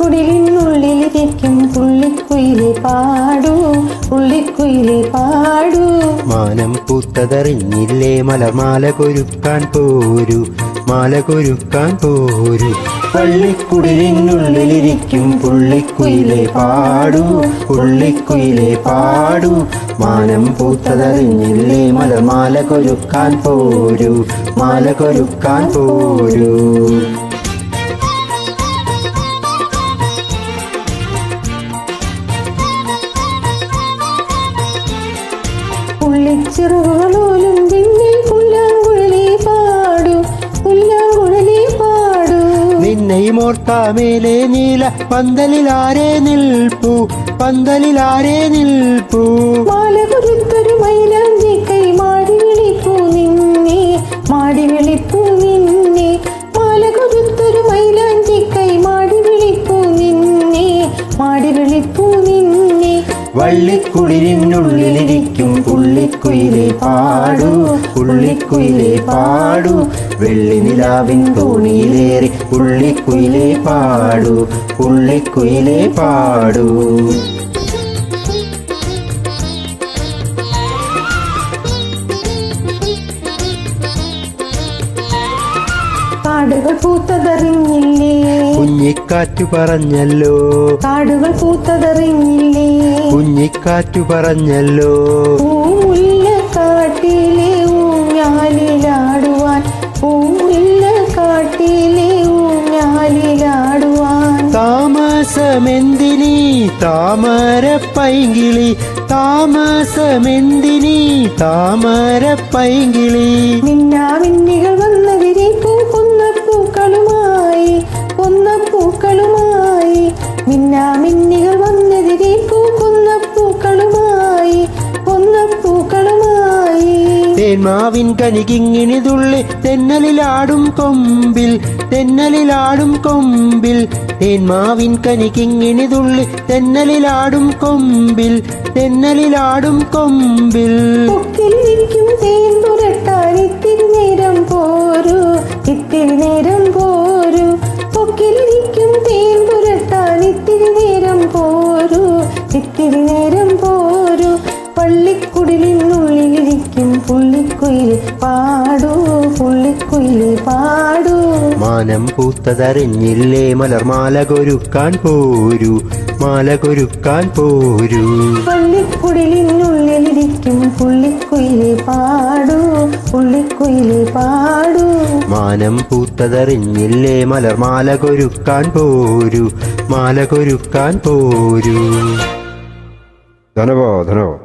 കുടിലിനുള്ളിലിരിക്കും പുള്ളിക്കുയിലെ പാടു പുള്ളിക്കുയിലെ പാടു. മാനം പൂത്തതറിഞ്ഞില്ലേ മല മാല കൊരുക്കാൻ പോരു മാല കൊരുക്കാൻ പോരു. പള്ളിക്കുടിലിനുള്ളിലിരിക്കും പുള്ളിക്കുയിലെ പാടു പുള്ളിക്കുയിലെ പാടു. മാനം പൂത്തതറിഞ്ഞില്ലേ മല മാല കൊരുക്കാൻ പോരു മാല കൊരുക്കാൻ പോരൂ. നിന്നെയും ഓർത്താമേലെ നീല പന്തലിലാരെ നിൽപ്പു പന്തലിലാരെ നിൽപ്പു. വള്ളിക്കുളിരിനുള്ളിലിരിക്കും പുള്ളിക്കുയിലെ പാടു പുള്ളിക്കുയിലെ പാടു. വെള്ളി നിലാവിൻ തോണിയിലേറി പുള്ളിക്കുയിലെ പാടു പുള്ളിക്കുയിലെ പാടു. പാടുകൾ പൂത്തതറിഞ്ഞില്ലേ കുഞ്ഞിക്കാറ്റു പറഞ്ഞല്ലോ. കാടുകൾ പൂത്തതറിഞ്ഞില്ലേ? കുഞ്ഞിക്കാറ്റു പറഞ്ഞല്ലോ. പൂമുല്ല കാട്ടിലെ ഊഞ്ഞാലിലാടുവാൻ പൂമുല്ല കാട്ടിലെ ഊഞ്ഞാലിലാടുവാൻ. താമസമെന്തിനി? താമര പൈങ്കിളി താമസമെന്തിനി? താമര പൈങ്കിളി നിന്നാവിന്ന വന്ന് തേന്മാവിൻ കനികിങ്ങിണി തുള്ളി തെന്നലിലാടും കൊമ്പിൽ തെന്നലിലാടും കൊമ്പിൽ. തേന്മാവിൻ കനികിങ്ങിണി തുള്ളി തെന്നലിലാടും കൊമ്പിൽ തെന്നലിലാടും കൊമ്പിൽ ും. പോരൂ പള്ളിക്കുടിലിനുള്ളിലിരിക്കും പാടൂ പുള്ളിക്കുയിൽ പാടൂ. മാനം പൂത്തതറിഞ്ഞില്ലേ? മലർമാല കൊരുക്കാൻ പോരു. മാല കൊരുക്കാൻ പോരു. പള്ളിക്കുടലിനുള്ളിലിരിക്കും. പുള്ളിക്കുയിലെ പാടൂ. പുള്ളിക്കുയിലെ പാടൂ. മാനം പൂത്തതറിഞ്ഞില്ലേ? മലർമാല കൊരുക്കാൻ പോരു. മാല കൊരുക്കാൻ പോരു. ധനവോ ധനവോ.